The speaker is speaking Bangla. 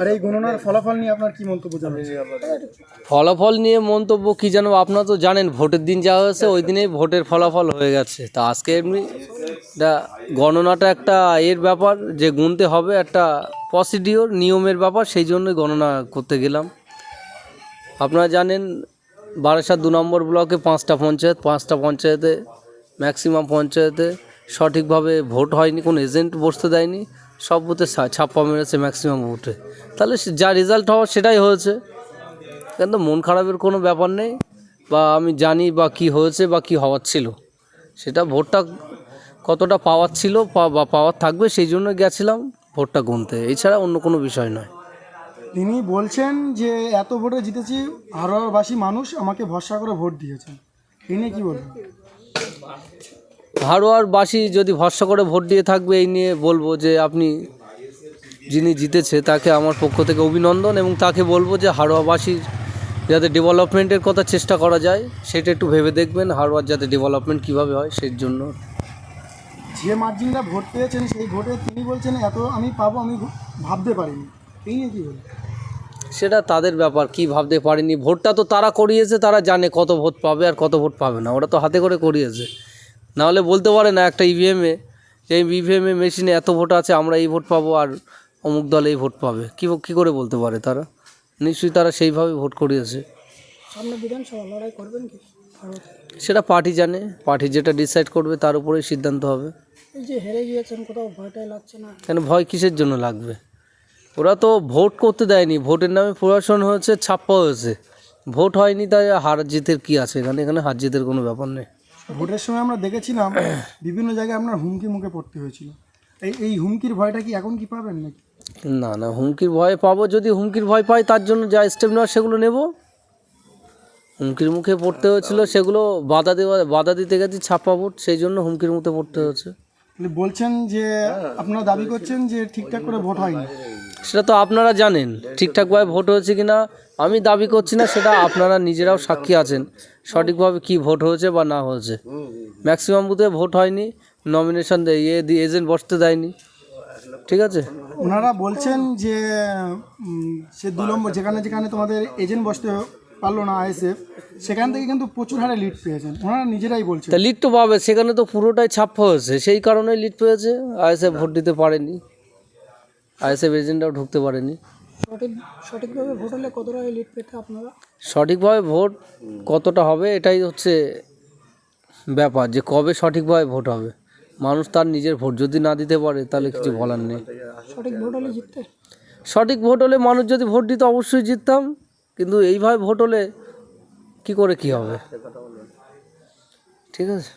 আর এই গণনার ফলাফল নিয়ে আপনার কি মন্তব্য ফলাফল নিয়ে মন্তব্য কি জানো, আপনারা তো জানেন, ভোটের দিন যা হয়েছে, ওই দিনেই ভোটের ফলাফল হয়ে গেছে। তা আজকে এমনি গণনাটা একটা এর ব্যাপার, যে গুনতে হবে একটা প্রসিডিওর নিয়মের ব্যাপার, সেই জন্যই গণনা করতে গেলাম। আপনারা জানেন, বারাসাত দু নম্বর ব্লকে পাঁচটা পঞ্চায়েত, পাঁচটা পঞ্চায়েতে ম্যাক্সিমাম পঞ্চায়েতে সঠিকভাবে ভোট হয়নি, কোনো এজেন্ট বসতে দেয়নি। সব বুথে ছাপ্পা মেরেছে ম্যাক্সিমাম ভোটে তাহলে যা রেজাল্ট হওয়ার সেটাই হয়েছে। কিন্তু মন খারাপের কোনো ব্যাপার নেই, বা আমি জানি বা কি হয়েছে বা কি হওয়ার ছিল। সেটা ভোটটা কতটা পাওয়ার ছিল বা পাওয়ার থাকবে সেই জন্য গেছিলাম ভোটটা গুনতে। এছাড়া অন্য কোনো বিষয় নয়। তিনি বলছেন যে, এত ভোটে জিতেছি, হারোয়ারবাসী মানুষ আমাকে ভরসা করে ভোট দিয়েছেন। তিনি কি বলবেন? হারোয়ারবাসী যদি ভরসা করে ভোট দিয়ে থাকবে এই নিয়ে বলব যে আপনি যিনি জিতেছে তাকে আমার পক্ষ থেকে অভিনন্দন এবং তাকে বলব যে হারোয়াবাসীর যাতে ডেভেলপমেন্টের কথা চেষ্টা করা যায় সেটা একটু ভেবে দেখবেন হারোয়ার যাতে ডেভেলপমেন্ট কীভাবে হয় সেই জন্য। যে মার্জিনটা ভোট পেয়েছেন সেই ভোটে তিনি বলছেন এত আমি পাবো আমি ভাবতে পারিনি। এই নিয়ে কি সেটা তাদের ব্যাপার কি ভাবতে পারেনি? ভোটটা তো তারা করিয়েছে তারা জানে কত ভোট পাবে আর কত ভোট পাবে না। ওরা তো হাতে করে করিয়েছে। নাহলে বলতে পারে না একটা ইভিএমে যে ইভিএমে মেশিনে এত ভোট আছে আমরা এই ভোট পাবো আর অমুক দল এই ভোট পাবে। কী কী করে বলতে পারে তারা? নিশ্চয়ই তারা সেইভাবে ভোট করিয়েছে। সামনে বিধানসভা লড়াই করবেন কি? সেটা পার্টি জানে পার্টি যেটা ডিসাইড করবে তার উপরেই সিদ্ধান্ত হবে। এই যে হেরে গিয়েছেন কোথাও ভয়টাই লাগছে না। কেন ভয় কিসের জন্য লাগবে? ওরা তো ভোট করতে দেয়নি ভোটের নামে প্রশাসন হয়েছে ছাপ্পা হয়েছে। ভোট হয়নি তাই হার জিতের কি আছে? এখানে এখানে হার জিতের কোনো ব্যাপার নেই। ভোটের সময় আমরা দেখেছিলাম বিভিন্ন জায়গায় আপনার হুমকি মুখে পড়তে হয়েছিল। এই এই হুমকির ভয়টা কি এখন কি পাবেন নাকি? না না হুমকির ভয় পাবো। যদি হুমকির ভয় পাই তার জন্য যা স্টেপ নেওয়ার সেগুলো নেব। হুমকির মুখে পড়তে হয়েছিল সেগুলো বাধা দেওয়া বাধা দিতে গেছি ছাপ্পা ভোট সেই জন্য হুমকির মুখে পড়তে হয়েছে। বলছেন যে আপনারা দাবি করছেন যে ঠিকঠাক করে ভোট হয়নি। সেটা তো আপনারা জানেন ঠিকঠাকভাবে ভোট হয়েছে কি না আমি দাবি করছি না সেটা আপনারা নিজেরাও সাক্ষী আছেন সঠিকভাবে কি ভোট হয়েছে বা না হয়েছে। ম্যাক্সিমাম বুথে ভোট হয়নি নমিনেশন ইয়ে দিয়ে এজেন্ট বসতে দেয়নি ঠিক আছে? ওনারা বলছেন যে সে দু নম্বর যেখানে যেখানে তোমাদের এজেন্ট বসতে পারল না আইএসএফ সেখান থেকে কিন্তু প্রচুর হারে লিড পেয়েছেন। ওনারা নিজেরাই বলছেন। তা লিড তো পাবে সেখানে তো পুরোটাই ছাপ্পা হয়েছে সেই কারণে লিড পেয়েছে আইএসএফ ভোট দিতে পারেনি। আইএসএফ এজেন্টরাও ঢুকতে পারেনি। সঠিক সঠিকভাবে ভোট হলে কতটা লিড পেতে আপনারা? সঠিকভাবে ভোট কতটা হবে এটাই হচ্ছে ব্যাপার যে কবে সঠিকভাবে ভোট হবে। মানুষ তার নিজের ভোট যদি না দিতে পারে তাহলে কিছু বলার নেই। সঠিক ভোট হলে জিততে? সঠিক ভোট হলে মানুষ যদি ভোট দিত অবশ্যই জিততাম। কিন্তু এইভাবে ভোট হলে কি করে কি হবে? ঠিক আছে।